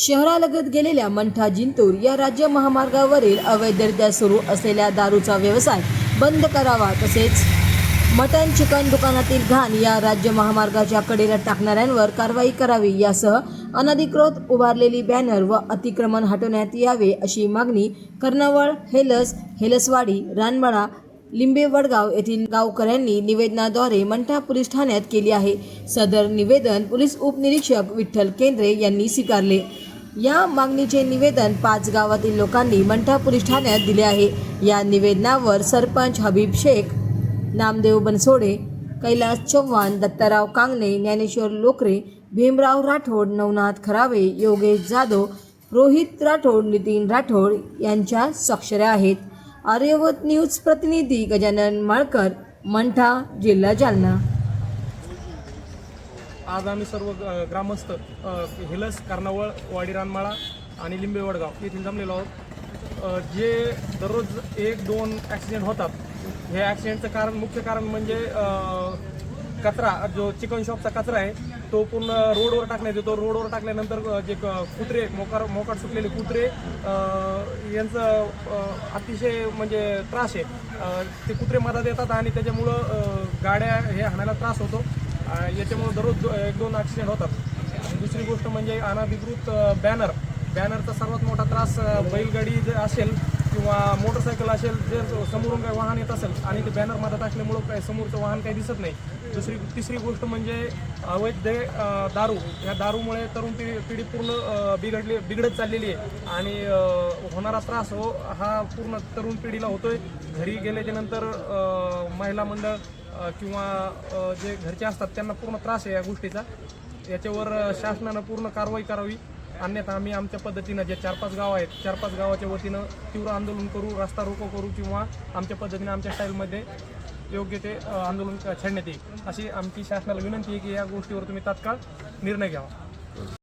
शहरालगत गेलेल्या मंठा जिंतूर या राज्य महामार्गावरील अवैधरित्या सुरू असलेल्या दारूचा व्यवसाय बंद करावा तसेच मटन चिकन दुकानातील घाण या राज्य महामार्गाच्या कडेला टाकणाऱ्यांवर कारवाई करावी यासह अनधिकृत उभारलेली बॅनर व अतिक्रमण हटवण्यात यावे अशी मागणी कर्णवळ हेलस हेलसवाडी रानबाळा लिंबे वडगाव येथील गावकऱ्यांनी निवेदनाद्वारे मंठा पोलीस ठाण्यात केली आहे. सदर निवेदन पोलीस उपनिरीक्षक विठ्ठल केंद्रे यांनी स्वीकारले. या मागणीचे निवेदन पाच गावातील लोकांनी मंठा पोलीस ठाण्यात दिले आहे. या निवेदनावर सरपंच हबीब शेख नामदेव बनसोडे कैलास चव्हाण दत्ताराव कांगणे ज्ञानेश्वर लोकरे भीमराव राठोड नवनाथ खरावे योगेश जाधव रोहित राठोड नितीन राठोड यांच्या स्वाक्षऱ्या आहेत. आर्यवत न्यूज प्रतिनिधी गजानन माळकर मंठा जिल्हा जालना. आज आम्ही सर्व ग्रामस्थ हिलस कार्नावळ वाडी रानमाळा आणि लिंबेवडगाव येथील जमलेलो आहोत. जे दररोज एक दोन ॲक्सिडेंट होतात हे ॲक्सिडेंटचं कारण मुख्य कारण म्हणजे कचरा जो चिकन शॉपचा कचरा आहे तो पूर्ण रोडवर टाकण्यात येतो. रोडवर टाकल्यानंतर जे क- कुत्रे मोकार मोकाट सुटलेले कुत्रे यांचं अतिशय म्हणजे त्रास आहे. ते कुत्रे मदत येतात आणि त्याच्यामुळं गाड्या हे हाणायला त्रास होतो. याच्यामुळे दररोज एक दोन ॲक्सिडेंट होतात. दुसरी गोष्ट म्हणजे अनाधिकृत बॅनर बॅनरचा सर्वात मोठा त्रास बैलगाडी जर असेल किंवा मोटरसायकल असेल जर समोरून काही वाहन येत असेल आणि ते बॅनर मारत असल्यामुळं काही समोरचं वाहन काही दिसत नाही. दुसरी तिसरी गोष्ट म्हणजे अवैध दारू. या दारूमुळे तरुण पिढी पिढी पूर्ण बिघडली बिघडत चाललेली आहे. आणि होणारा त्रास हो हा पूर्ण तरुण पिढीला होतोय. घरी गेल्याच्यानंतर महिला मंडळ किंवा जे घरचे असतात त्यांना पूर्ण त्रास आहे या गोष्टीचा. याच्यावर शासनानं पूर्ण कारवाई करावी. अन्यथा आम्ही आमच्या पद्धतीनं जे चार पाच गाव आहेत चार पाच गावाच्या वतीनं तीव्र आंदोलन करू रस्ता रोको करू किंवा आमच्या पद्धतीने आमच्या स्टाईलमध्ये योग्य ते आंदोलन छेडण्यात येईल. अशी आमची शासनाला विनंती आहे की या गोष्टीवर तुम्ही तात्काळ निर्णय घ्यावा.